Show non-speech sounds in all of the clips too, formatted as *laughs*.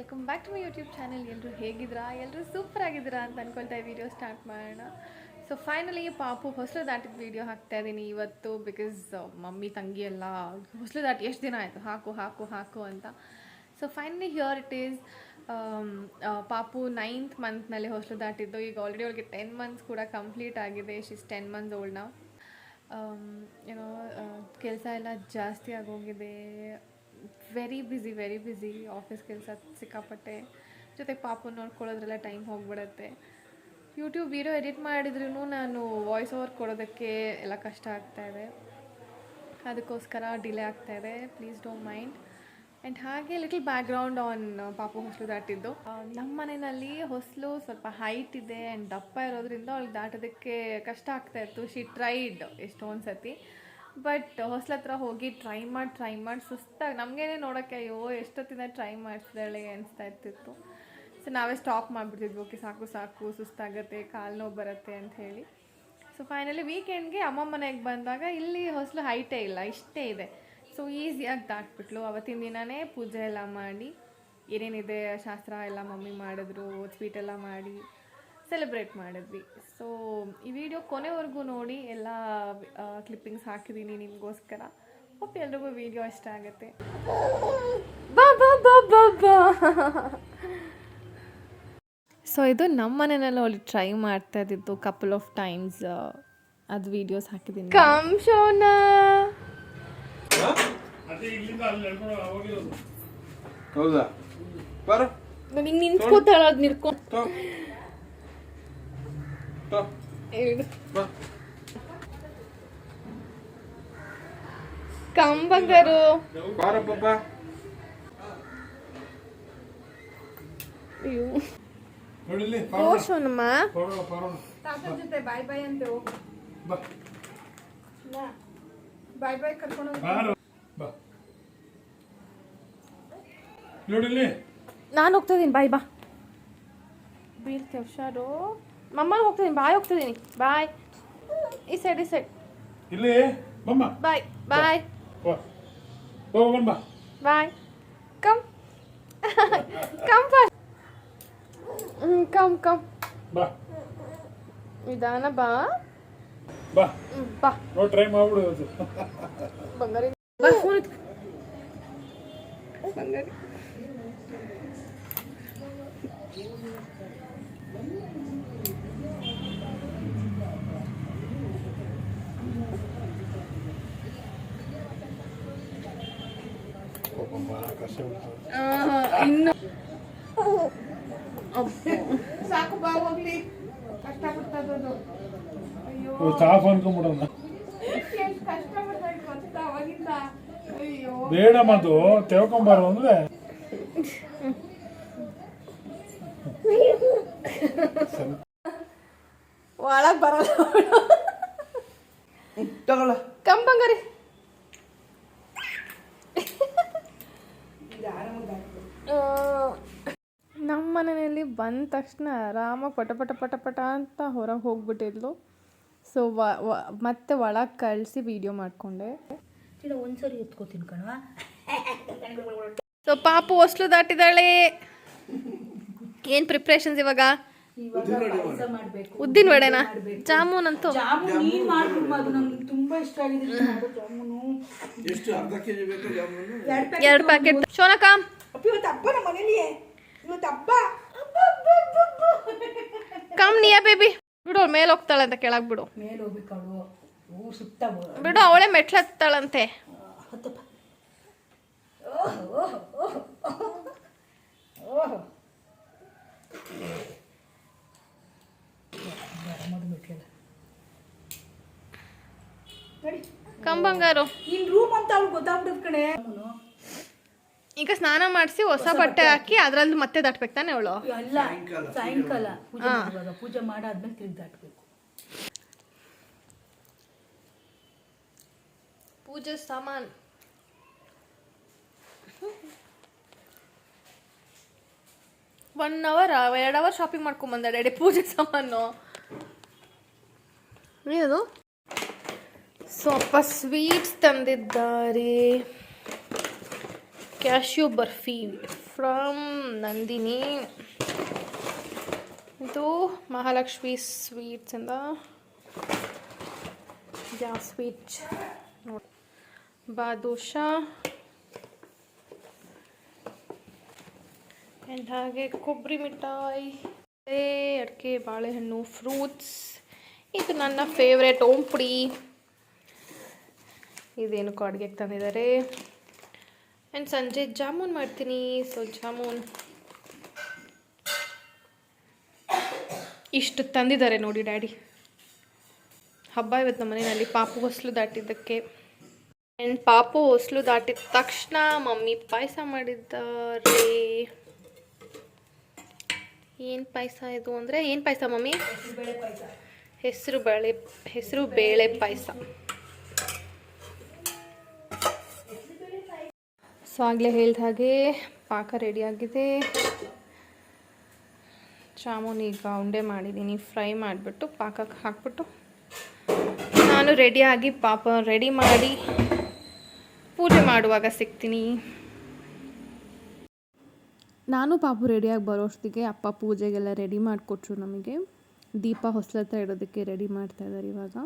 Welcome back to my YouTube channel. ಎಲ್ಲರೂ ಹೇಗಿದ್ದೀರಾ? ಎಲ್ಲರೂ ಸೂಪರ್ ಆಗಿದ್ದೀರಾ ಅಂತ ಅನ್ಕೊಳ್ತಾ ಈ ವಿಡಿಯೋ ಸ್ಟಾರ್ಟ್ ಮಾಡೋಣ. ಸೊ ಫೈನಲಿ ಪಾಪು ಹೊಸಲು ದಾಟಿದ ವೀಡಿಯೋ ಹಾಕ್ತಾ ಇದ್ದೀನಿ ಇವತ್ತು ಬಿಕಾಸ್ ಮಮ್ಮಿ, ತಂಗಿ ಎಲ್ಲ ಹೊಸಲು ದಾಟಿ ಎಷ್ಟು ದಿನ ಆಯಿತು? ಹಾಕು ಹಾಕು ಹಾಕು ಅಂತ. So finally here it is ಪಾಪು ನೈನ್ತ್ ಮಂತ್ನಲ್ಲಿ ಹೊಸಲು ದಾಟಿದ್ದು ಈಗ ಆಲ್ರೆಡಿ ಅವಳಿಗೆ ಟೆನ್ ಮಂತ್ಸ್ ಕೂಡ ಕಂಪ್ಲೀಟ್ ಆಗಿದೆ. ಶಿಸ್ ಟೆನ್ ಮಂತ್ಸ್ ಓಲ್ಡ್ ನಾವು ಏನೋ ಕೆಲಸ ಎಲ್ಲ ಜಾಸ್ತಿ ಆಗೋಗಿದೆ. Very busy very busy office ಕೆಲಸ ಸಿಕ್ಕಾಪಟ್ಟೆ. ಜೊತೆಗೆ ಪಾಪು ನೋಡ್ಕೊಳ್ಳೋದ್ರೆಲ್ಲ ಟೈಮ್ ಹೋಗ್ಬಿಡತ್ತೆ. ಯೂಟ್ಯೂಬ್ ವೀಡಿಯೋ ಎಡಿಟ್ ಮಾಡಿದ್ರೂ ನಾನು ವಾಯ್ಸ್ ಓವರ್ ಕೊಡೋದಕ್ಕೆ ಎಲ್ಲ ಕಷ್ಟ ಆಗ್ತಾ ಇದೆ. ಅದಕ್ಕೋಸ್ಕರ ಡಿಲೇ ಆಗ್ತಾ ಇದೆ. ಪ್ಲೀಸ್ ಡೋಂಟ್ ಮೈಂಡ್ ಆ್ಯಂಡ್ ಹಾಗೆ ಲಿಟಲ್ ಬ್ಯಾಕ್ಗ್ರೌಂಡ್ ಆನ್ ಪಾಪು ಹೊಸಲು ದಾಟಿದ್ದು. ನಮ್ಮ ಮನೆಯಲ್ಲಿ ಹೊಸಲು ಸ್ವಲ್ಪ ಹೈಟ್ ಇದೆ ಆ್ಯಂಡ್ ದಪ್ಪ ಇರೋದ್ರಿಂದ ಅವ್ಳಿಗೆ ದಾಟೋದಕ್ಕೆ ಕಷ್ಟ ಆಗ್ತಾಯಿತ್ತು ಶಿ ಟ್ರೈಡ್ ಎಷ್ಟೊಂದು ಸತಿ ಬಟ್ ಹೊಸ್ಲ ಹತ್ರ ಹೋಗಿ ಟ್ರೈ ಮಾಡಿ ಟ್ರೈ ಮಾಡಿ. ಸುಸ್ತಾಗಿ ನಮಗೇನೆ ನೋಡೋಕ್ಕೆ, ಅಯ್ಯೋ, ಎಷ್ಟೊತ್ತಿಂದ ಟ್ರೈ ಮಾಡಿಸಿದಾಳೆ ಅನಿಸ್ತಾ ಇರ್ತಿತ್ತು. ಸೊ ನಾವೇ ಸ್ಟಾಪ್ ಮಾಡಿಬಿಡ್ತಿದ್ವಿ, ಓಕೆ, ಸಾಕು ಸಾಕು, ಸುಸ್ತಾಗತ್ತೆ, ಕಾಲು ನೋವು ಬರುತ್ತೆ ಅಂತ ಹೇಳಿ. ಸೊ ಫೈನಲಿ ವೀಕೆಂಡ್ಗೆ ಅಮ್ಮ ಮನೆಗೆ ಬಂದಾಗ ಇಲ್ಲಿ ಹೊಸಲು ಹೈಟೇ ಇಲ್ಲ, ಇಷ್ಟೇ ಇದೆ. ಸೊ ಈಸಿಯಾಗಿ ದಾಟ್ಬಿಟ್ಲು. ಅವತ್ತಿನ ದಿನವೇ ಪೂಜೆ ಎಲ್ಲ ಮಾಡಿ, ಏನೇನಿದೆ, ಶಾಸ್ತ್ರ ಎಲ್ಲ ಮಮ್ಮಿ ಮಾಡಿದ್ರು ಸ್ವೀಟ್ ಎಲ್ಲ ಮಾಡಿ. ಸೆಲೆಬ್ರೇಟ್ ಮಾಡಿದ್ವಿ. ಸೊ ಈ ವಿಡಿಯೋ ಕೊನೆವರೆಗೂ ನೋಡಿ ಎಲ್ಲ ಕ್ಲಿಪ್ಪಿಂಗ್ಸ್ ಹಾಕಿದ್ದೀನಿ ನಿಮಗೋಸ್ಕರ. ಹೋಪ್ ಎಲ್ರಿಗೂ ವಿಡಿಯೋ ಇಷ್ಟ ಆಗುತ್ತೆ. ಬಾ ಬಾ ಬಾ ಬಾ ಬಾ. ಸೊ ಇದು ನಮ್ಮ ಮನೆಯಲ್ಲಿ ಅವಳು ಟ್ರೈ ಮಾಡ್ತಾ ಇದ್ದಿದ್ದು ಕಪಲ್ ಆಫ್ ಟೈಮ್ಸ್ ಅದು ವಿಡಿಯೋಸ್ ಹಾಕಿದ್ದೀನಿ ಕಮ್ ಶೋನ ಹೌದಾ? ಬರ. ನನಗೆ ನಿಂತ್ಕೋತಾಳ ಅದು ನಿರ್ಕೊಂಡು ತೋ ತೋ ಬಾ ಕಮ್ ಬಂಗಾರು ಬಾರ ಪಾಪ ಅಯ್ಯೋ ನೋಡಿಲ್ಲಿ ಓ ಶೋನಮ್ಮ ಪರೋಣ ತಾತನ ಜೊತೆ ಬಾಯ್ ಬಾಯ್ ಅಂತ ಬಾಯ್ ಬಾಯ್ ಕರ್ಕೊಂಡು ನಾನು ಹೋಗ್ತಾ ಇದೀನಿ ಬಾಯ್ ಬಾ ಬೀಳ್ತೇವೆ ಹುಷಾರು ಮಮ್ಮ ಹೋಗ್ತಿದ್ದೀನಿ ಬಾಯ್ ಹೋಗ್ತಿದ್ದೀನಿ ಬಾಯ್. ಈ ಸೈಡ್ ಈ ಸೈಡ್ ಇಲ್ಲಿ mumma bye bye. Bye. Come come fast come come ಬಾ. ನಿಧಾನ ಬಾ. ಬಾ. ಬಾ. ನೋ ಟ್ರೈ ಮಾಡ್ಬಿಡು ಬಂಗಾರಿ. ಬಾ ಫೋನ್. ಬಂಗಾರಿ. ಇನ್ನು ಸಾಕು ಬಾ ಕಷ್ಟ ಅಯ್ಯೋ ಕಷ್ಟ ಅಂದ್ರೆ ಒಳಗ್ ಬರಲ್ಲ ತಗೊಳ್ಳ ಕಮ್ ಬಂಗಾರಿ ನಮ್ಮ ಮನೆಯಲ್ಲಿ ಬಂದ ತಕ್ಷಣ ಆರಾಮಾಗಿ ಪಟ ಪಟ ಪಟ ಪಟ ಅಂತ ಹೊರಗೆ ಹೋಗ್ಬಿಟ್ಟಿದ್ಲು. ಸೊ ಮತ್ತೆ ಒಳಗೆ ಕಳಿಸಿ ವಿಡಿಯೋ ಮಾಡಿಕೊಂಡೆ. ಒಂದ್ಸರಿ ಎತ್ಕೋತೀನಿ ಕಣವಾ ಸೊ ಪಾಪು ಹೊಸ್ಲು ದಾಟಿದಾಳೆ ಏನು ಪ್ರಿಪ್ರೇಷನ್ಸ್ ಇವಾಗ? ಉದ್ದಿನ ವಡೆನಾ? ಜಾಮೂನ್ ಅಂತೂ ಜಾಮೂನ್ ನೀನ್ ಮಾಡ್ಬಿಡು ಅದು ನಂಗೆ ತುಂಬಾ ಇಷ್ಟ ಆಗಿದೆ. ನೀನ್ ಜಾಮೂನು. ಎಷ್ಟು ಅರ್ಧ ಕೆ ಜಿ ಬೇಕು ಜಾಮೂನು? ಎರಡು ಪ್ಯಾಕೆಟ್ ಶೋನಕ? ಅಪ್ಪ ಇವತ್ತು ಹಬ್ಬ ನಮ್ಮ ಮನೇಲಿ ಇವತ್ತು ಹಬ್ಬ. ಕಮ್ ನಿಯಾ ಬೇಬಿ ಬಿಡು ಅವ್ಳು ಮೇಲೆ ಹೋಗ್ತಾಳೆ ಅಂತ ಕೆಳಗೆ ಬಿಡು. ಮೇಲೆ ಹೋಗ್ಬೇಕು ಅವಳು. ಊರ್ ಸುತ್ತ ಬ- ಬಿಡು ಅವಳೇ ಮೆಟ್ಲು ಹತ್ತಾಳಂತೆ ಓಹ್ ಓಹ್ ಓಹ್. ಓಹ್. ನಡಿ. ಕಮ್ ಬಂಗಾರು ನಿನ್ ರೂಮ್ ಅಂತ ಅವ್ಳು ಗೊತ್ತಾಗ್ಬಿಟ್ಟದ ಕಣೆ. ಈಗ ಸ್ನಾನ ಮಾಡಿಸಿ ಹೊಸ ಬಟ್ಟೆ ಹಾಕಿ ಅದ್ರಲ್ಲಿ ಮತ್ತೆ ದಾಟ್ಬೇಕು ತಾನೆ ಅವಳು? ಅಲ್ಲ ಸಾಯಂಕಾಲ ಪೂಜೆ ಮಾಡುವಾಗ ಪೂಜೆ ಮಾಡಾದ್ಮೇಲೆ ತಿರುಗಿ ದಾಟ್ಬೇಕು. ಪೂಜೆ ಸಾಮಾನ್. ಒನ್ ಅವರ್ ಎರಡ್ ಅವರ್ ಶಾಪಿಂಗ್ ಮಾಡ್ಕೊಂಡ್ ಬಂದ ಡ್ಯಾಡಿ ಪೂಜೆ ಸಾಮಾನು. ಏನು? ಸ್ವಲ್ಪ ಸ್ವೀಟ್ಸ್ ತಂದಿದ್ದಾರೆ. Cashew barfi from Nandini. ಇದು ಮಹಾಲಕ್ಷ್ಮಿ ಸ್ವೀಟ್ಸಿಂದ ಯಾವ ಸ್ವೀಟ್ ನೋಡಿ. ಬಾದುಷಾ. ಆ್ಯಂಡ್ ಹಾಗೆ ಕೊಬ್ಬರಿ ಮಿಠಾಯಿ. ಅಡಿಕೆ, ಬಾಳೆಹಣ್ಣು ಫ್ರೂಟ್ಸ್ ಇದು ನನ್ನ ಫೇವ್ರೆಟ್ ಓಂಪುಡಿ ಇದೇನಕ್ಕೂ ಅಡುಗೆಗೆ ತಂದಿದ್ದಾರೆ. ಆ್ಯಂಡ್ ಸಂಜೆ ಜಾಮೂನ್ ಮಾಡ್ತೀನಿ. ಸೊ ಜಾಮೂನ್ ಇಷ್ಟು ತಂದಿದ್ದಾರೆ ನೋಡಿ ಡ್ಯಾಡಿ. ಹಬ್ಬ ಇವತ್ತು ನಮ್ಮ ಮನೆಯಲ್ಲಿ ಪಾಪು ಹೊಸಲು ದಾಟಿದ್ದಕ್ಕೆ. ಆ್ಯಂಡ್ ಪಾಪು ಹೊಸಲು ದಾಟಿದ ತಕ್ಷಣ ಮಮ್ಮಿ ಪಾಯಸ ಮಾಡಿದ್ದಾರೆ. ಏನು ಪಾಯಸ ಇದು ಅಂದರೆ ಏನು ಪಾಯಸ ಮಮ್ಮಿ? ಹೆಸರು ಬೇಳೆ ಹೆಸರು ಬೇಳೆ ಪಾಯಸ. ಸೊ ಆಗಲೇ ಹೇಳಿದ ಹಾಗೆ ಪಾಕ ರೆಡಿಯಾಗಿದೆ ಜಾಮೂನ್ ಈಗ ಉಂಡೆ ಮಾಡಿದ್ದೀನಿ, ಫ್ರೈ ಮಾಡಿಬಿಟ್ಟು ಪಾಕಕ್ಕೆ ಹಾಕ್ಬಿಟ್ಟು ನಾನು ರೆಡಿಯಾಗಿ ಪಾಪ ರೆಡಿ ಮಾಡಿ ಪೂಜೆ ಮಾಡುವಾಗ ಸಿಗ್ತೀನಿ. ನಾನು ಪಾಪು ರೆಡಿಯಾಗಿ ಬರೋಷ್ಟಿಗೆ ಅಪ್ಪ ಪೂಜೆಗೆಲ್ಲ ರೆಡಿ ಮಾಡಿಕೊಟ್ರು ನಮಗೆ. ದೀಪ ಹೊಸಲತ್ರ ಇಡೋದಕ್ಕೆ ರೆಡಿ ಮಾಡ್ತಾ ಇದ್ದಾರೆ ಇವಾಗ.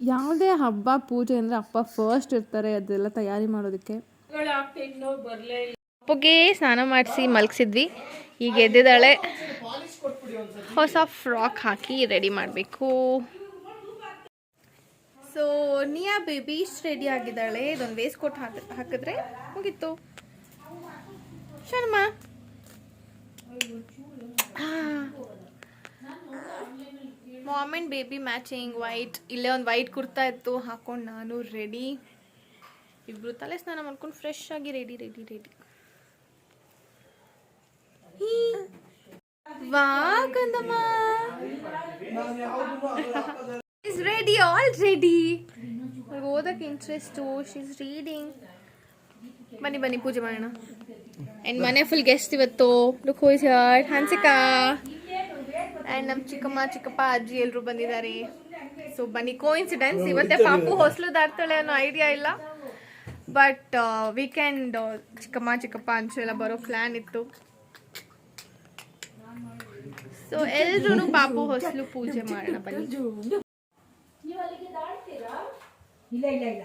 ಯಾವುದೇ ಹಬ್ಬ ಪೂಜೆ ಅಂದರೆ ಅಪ್ಪ ಫಸ್ಟ್ ಇರ್ತಾರೆ ಅದೆಲ್ಲ ತಯಾರಿ ಮಾಡೋದಕ್ಕೆ. ಅಪ್ಪಗೆ ಸ್ನಾನ ಮಾಡಿಸಿ ಮಲಗಿಸಿದ್ವಿ. ಈಗ ಎದ್ದಿದ್ದಾಳೆ. ಹೊಸ ಫ್ರಾಕ್ ಹಾಕಿ ರೆಡಿ ಮಾಡಬೇಕು. ಸೊ ನಿಯಾ ಬೇಬಿ ಇಷ್ಟು ರೆಡಿ ಆಗಿದ್ದಾಳೆ. ಇದೊಂದು ವೇಸ್ ಕೋಟ್ ಹಾಕಿ ಹಾಕಿದ್ರೆ ಮುಗೀತು. Sharma. Mom and baby matching white ಇಲ್ಲೇ ಒಂದು ವೈಟ್ ಕುರ್ತಾ ಇತ್ತು, ಹಾಕೊಂಡು ನಾನು ರೆಡಿ ಇಬ್ರು ತಲೆ ಸ್ನಾನ ಮಾಡ್ಕೊಂಡು ಫ್ರೆಶ್ ಆಗಿ ready ready ready is ready all ready ಓದಕ್ಕೆ ಇಂಟ್ರೆಸ್ಟು ಶೀಸ್ ರೀಡಿಂಗ್ ಬನ್ನಿ ಬನ್ನಿ, ಪೂಜೆ ಮಾಡೋಣ. ಆ್ಯಂಡ್ ಮನೆ ಫುಲ್ ಗೆಸ್ಟ್ ಇವತ್ತು look who's hurt Hansika and ನಮ್ಮ ಚಿಕ್ಕಮ್ಮ ಚಿಕ್ಕಪ್ಪ ಅಜ್ಜಿ ಎಲ್ಲರೂ ಬಂದಿದ್ದಾರೆ. ಸೊ ಬನ್ನಿ ಕೋಇನ್ಸಿಡೆನ್ಸ್ ಇವತ್ತೇ ಪಾಪು ಹೊಸಲು ದಾಟ್ತಾಳೆ ಅನ್ನೋ ಐಡಿಯಾ ಇಲ್ಲ. ಬಟ್ ವೀಕೆಂಡ್ ಚಿಕ್ಕಮ್ಮ ಚಿಕ್ಕಪ್ಪ ಅಂಚು ಎಲ್ಲ ಬರೋ ಪ್ಲ್ಯಾನ್ ಇತ್ತು. ಸೊ ಎಲ್ರೂ ಪಾಪು ಹೊಸಲು ಪೂಜೆ ಮಾಡೋಣ ಬನ್ನಿ. ಇಲ್ಲ ಇಲ್ಲ ಇಲ್ಲ.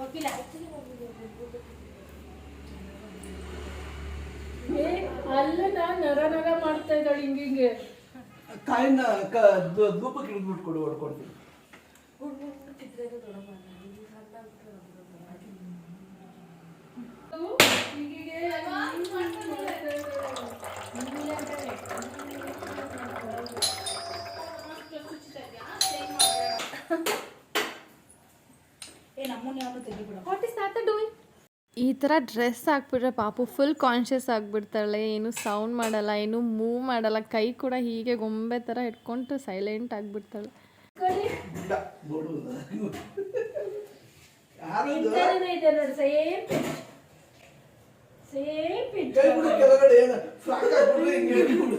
ಹೋಗಿಲ್ಲ ಅಲ್ಲ ನರ ನರ ಮಾಡ್ತಾ ಇದ್ದಾಳೆ ಹಿಂಗೆ ಹಿಂಗೆ ಕಾಯಿನ ಧೂಪಕ್ಕೆ ಹಿಡಿದ್ಬಿಟ್ಟು ಕೊಡು ಹೊಡ್ಕೊಡ್ತೀನಿ ಏ ಈ ಥರ ಡ್ರೆಸ್ ಹಾಕ್ಬಿಟ್ರೆ ಪಾಪು ಫುಲ್ ಕಾನ್ಷಿಯಸ್ ಆಗಿಬಿಡ್ತಾಳೆ ಏನು ಸೌಂಡ್ ಮಾಡಲ್ಲ ಏನು ಮೂವ್ ಮಾಡಲ್ಲ ಕೈ ಕೂಡ ಹೀಗೆ ಗೊಂಬೆ ಥರ ಇಟ್ಕೊಂಡು ಸೈಲೆಂಟ್ ಆಗಿಬಿಡ್ತಾಳೆ. ಇಲ್ಲ ಬೋಡು ಯಾರು ಇಂಥದ್ದೇ ಇದೆ ನೋಡಿ ಸೇಮ್ ಸೇಮ್ ಪಿಂಚ್ ಬಿಡು ಕೆಳಗಡೆ ಏನು ಫ್ರಾಕ್ ಹಾಕ್ಬಿಟ್ರೆ ಹಿಂಗೆ ಹಿಡ್ಬಿಡು.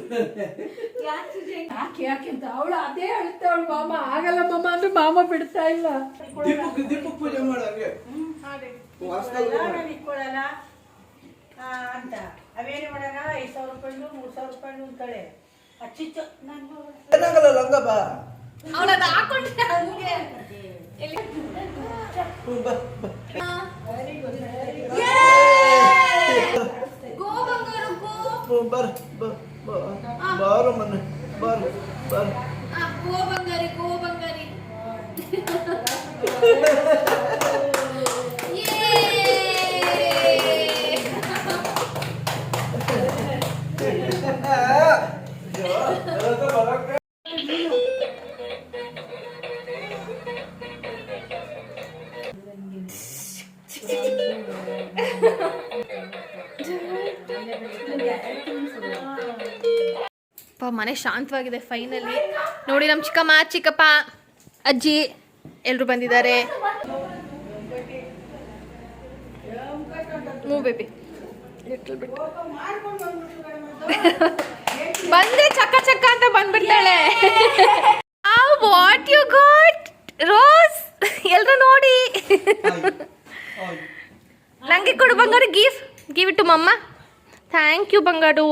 ಯಾಕೆ ಯಾಕೆ ಅಂತ ಅವಳು ಅದೇ ಹೇಳ್ತಾವಳು ಮಾಮ ಆಗಲ್ಲ ಮಾಮ ಅಂದ್ರೆ ಮಾಮ ಬಿಡ್ತಾ ಇಲ್ಲ. ಇಟ್ಕೊಳ್ಳಲ್ಲ ಅಂತ. ಅವೇನು ಮಾಡೋಣ ಐದು ಸಾವಿರ ರೂಪಾಯಿನು ಮೂರು ಸಾವಿರ ರೂಪಾಯಿನು ಅಂತಾಳೆ. ಅಚ್ಚಿಚ್ಚ ನಾನು ಏನಾಗಲ್ಲ ಲಂಗ ಬಾ ಅವಳನ್ನ ಹಂಗೆ ಹ್ಞೂ, ಬಾ ಬಾ ಗೋ ಬಂಗಾರ ಗೋ ಹ್ಞೂ, ಬರ್ ಬಾ ಬಾ ಬಾರು ಮನೆ ಬಾರು ಬಾರು ಆ, ಗೋ ಬಂಗಾರಿ ಗೋ ಬಂಗಾರಿ ಮನೆ ಶಾಂತವಾಗಿದೆ ಫೈನಲಿ ನೋಡಿ ನಮ್ಮ ಚಿಕ್ಕಮ್ಮ ಚಿಕ್ಕಪ್ಪ ಅಜ್ಜಿ ಎಲ್ಲರೂ ಬಂದಿದ್ದಾರೆ. *laughs* ಬಂದ್ರೆ ಚಕ್ಕ ಚಕ್ಕ ಅಂತ ಬಂದ್ಬಿಡ್ತಾಳೆ. ವಾಟ್ ಯು ಗಾಟ್ ರೋಸ್ ಎಲ್ರು ನೋಡಿ. *laughs* ನಂಗೆ ಕೊಡು ಬಂಗಾರು give give it to mumma. Thank you ಬಂಗಾರು.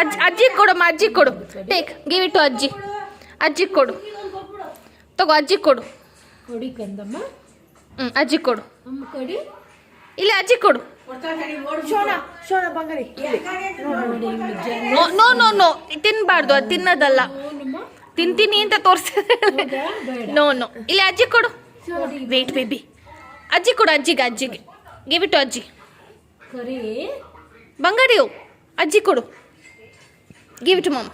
ಅಜ್ಜಿ ಅಜ್ಜಿ ಕೊಡಮ್ಮ ಅಜ್ಜಿ ಕೊಡು ಟೇಕ್ ಗಿವ್ ಇಟ್ ಟು ಅಜ್ಜಿ. ಅಜ್ಜಿ ಕೊಡು. ತಗೋ ಅಜ್ಜಿ ಕೊಡು. ಕೊಡಿ ಕಂದಮ್ಮ. ಹ್ಞೂ ಅಜ್ಜಿ ಕೊಡು. ಕೊಡಿ. ಇಲ್ಲ ಅಜ್ಜಿ ಕೊಡು. ಶೋಣ ಶೋಣ ಬಂಗಾರಿ ನೋ ನೋ ನೋ ತಿನ್ಬಾರ್ದು ಅದು ತಿನ್ನೋದಲ್ಲ. ತಿಂತೀನಿ ಅಂತ ತೋರಿಸ್ತಾರೆ ನೋ ನೋ. ಇಲ್ಲಿ ಅಜ್ಜಿ ಕೊಡು. ವೇಟ್ ಬೇಬಿ ಅಜ್ಜಿ ಕೊಡು ಅಜ್ಜಿಗೆ ಅಜ್ಜಿಗೆ. ಗಿವಿಟು ಅಜ್ಜಿ. ಕರಿ. ಅಜ್ಜಿ ಕೊಡು. ಗಿವ್ ಇಟ್ ಮಮ್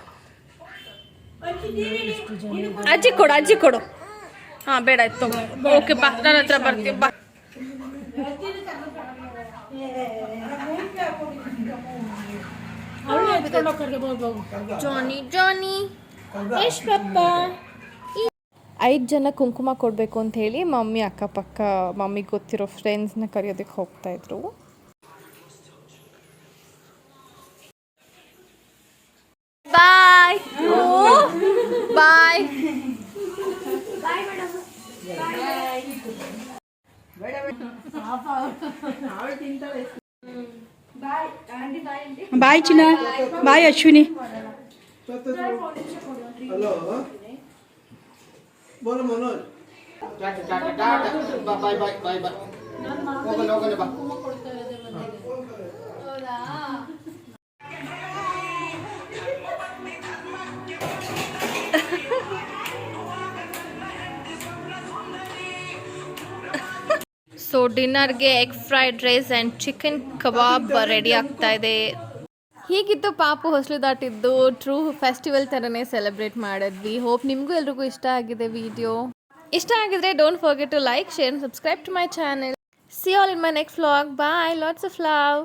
ಅಜ್ಜಿ ಕೊಡು ಅಜ್ಜಿ ಕೊಡು. ಹಾಂ ಬೇಡ ಆಯ್ತು ಓಕೆ ಬಾ ನನ್ನ ಹತ್ರ ಬರ್ತೀವಿ ಬಾ ಅವಳು ಎತ್ಕೊಂಡು ಹೋಗ್ಕರ್ಗೆ ಹೋಗು ಜಾನಿ ಜಾನಿ ಎಷ್ಟು ಪಪ್ಪ ಐದು ಜನ ಕುಂಕುಮ ಕೊಡಬೇಕು ಅಂತ ಹೇಳಿ ಮಮ್ಮಿ ಅಕ್ಕಪಕ್ಕ ಮಮ್ಮಿಗೆ ಗೊತ್ತಿರೋ ಫ್ರೆಂಡ್ಸ್ನ ಕರೆಯೋದಕ್ಕೆ ಹೋಗ್ತಾ ಇದ್ರು. ಬಾಯ್ ಬಾಯ್ ಬಾಯ್ ಚಿನ್ನ. Bye Ashwini. Hello. ಬೋಲು Manoj. Bye bye bye bye ಹೋಗಲ್ಲ ಹೋಗಲ್ಲ ಬಾ. ಡಿನ್ನರ್ಗೆ egg fried rice and chicken kebab ready ಆಗ್ತಾ ಇದೆ. ಹೀಗಿತ್ತು ಪಾಪು ಹೊಸಲು ದಾಟಿದ್ದು ಟ್ರೂ ಫೆಸ್ಟಿವಲ್ ಥರನೇ ಸೆಲೆಬ್ರೇಟ್ ಮಾಡಿದ್ವಿ. ಹೋಪ್ ನಿಮಗೂ ಎಲ್ರಿಗೂ ಇಷ್ಟ ಆಗಿದೆ ವಿಡಿಯೋ ಇಷ್ಟ ಆಗಿದ್ರೆ don't forget to like share subscribe to my channel see all in my next vlog bye lots of love